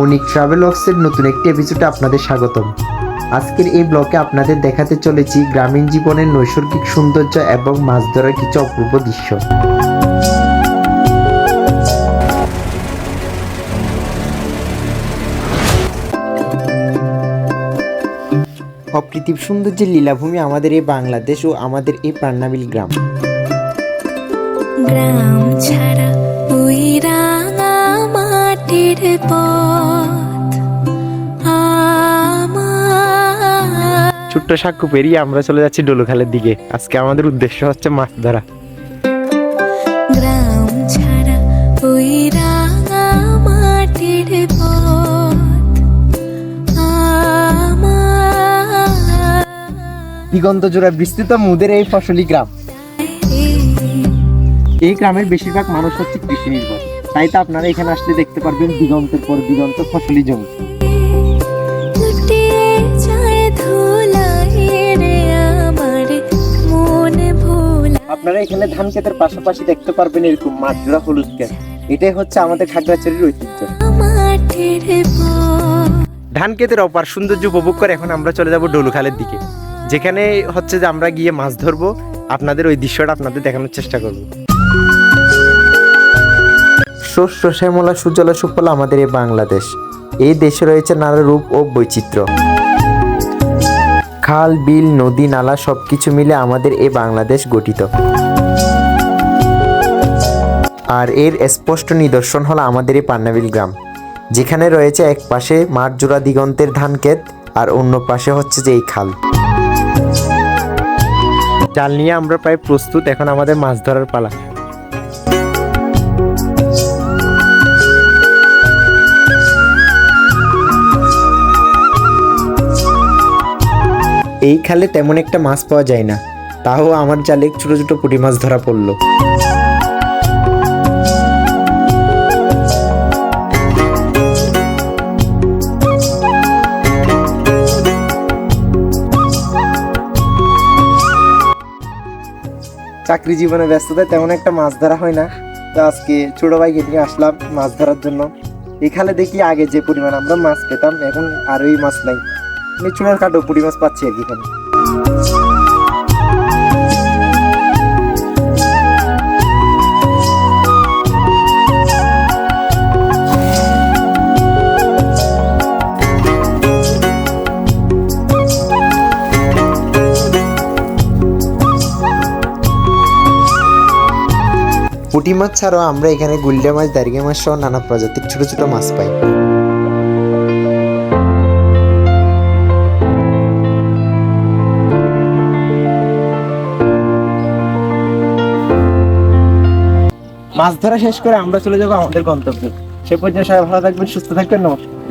অনিক travel অক্সের নতুন একটি এপিসোডে আপনাদের স্বাগতম। আজকের এই ব্লকে আপনাদের দেখাতে চলেছি গ্রামীণ জীবনের নৈসর্গিক সৌন্দর্য এবং মাছ ধরার কিছু অপূর্ব দৃশ্য। অপ্রীতিম সৌন্দর্যের লীলাভূমি আমাদের এই বাংলাদেশ ও আমাদের এই পান্নাবিল গ্রাম। গ্রাম ছাড়া ছোট্ট সাক্ষ্য পেরিয়ে আমরা চলে যাচ্ছি ডলুখালের দিকে। আজকে আমাদের উদ্দেশ্য হচ্ছে মাছ ধরা। গ্রাম ছাড়া ওই রাঙা মাটির দিগন্ত জোড়া বিস্তৃত মুদের এই ফসলি গ্রাম। এই গ্রামের বেশিরভাগ মানুষ হচ্ছে কৃষি নির্ভর। তাই তো আপনারা এখানে আসলে দেখতে পারবেন দিগন্তের পর দিগন্ত ফসলি জমি। আপনারা এখানে ধান ক্ষেতের পাশাপাশি দেখতে পারবেন এরকম মাঠজোড়া হলুদ ক্ষেত। এটাই হচ্ছে আমাদের খাগড়াছড়ির ঐতিহ্য। ধান ক্ষেতের অপার সৌন্দর্য উপভোগ করে এখন আমরা চলে যাব ডলুখালের দিকে। যেখানে হচ্ছে যে আমরা গিয়ে মাছ ধরবো। আপনাদের ওই দৃশ্যটা আপনাদের দেখানোর চেষ্টা করব। শস্য শ্যামলা সুজলা সুফলা আমাদের এই বাংলাদেশ। এই দেশে রয়েছে নানা রূপ ও বৈচিত্র্য। খাল, বিল, নদী, নালা সব কিছু মিলে আমাদের এই বাংলাদেশ গঠিত। আর এর স্পষ্ট নিদর্শন হলো আমাদের এই পান্নাবিল গ্রাম, যেখানে রয়েছে এক পাশে মাঠ জোড়া দিগন্তের ধান ক্ষেত আর অন্য পাশে হচ্ছে যে এই খাল। জাল নিয়ে আমরা প্রায় প্রস্তুত, এখন আমাদের মাছ ধরার পালা। এই খালে তেমন একটা মাছ পাওয়া যায় না। তাও আমার জালে ছোট ছোট পুঁটি মাছ ধরা পড়ল। চাকরি জীবনে ব্যস্ততায় তেমন একটা মাছ ধরা হয় না। তো আজকে ছোট ভাইকে নিয়ে আসলাম মাছ ধরার জন্য। এখানে দেখি আগে যে পরিমাণ আমরা মাছ পেতাম, এখন আর ওই মাছ নাই। ছোট কাটো পুঁটি মাছ পাচ্ছি আর কি এখানে পুঁটি মাছ ছাড়াও আমরা এখানে গুলডা মাছ দার্গে মাছ সহ নানা প্রজাতির ছোট ছোট মাছ পাই। মাছ ধরা শেষ করে আমরা চলে যাব আমাদের গন্তব্যে। সে পর্যন্ত সবাই ভালো থাকবেন, সুস্থ থাকবেন, নমস্কার।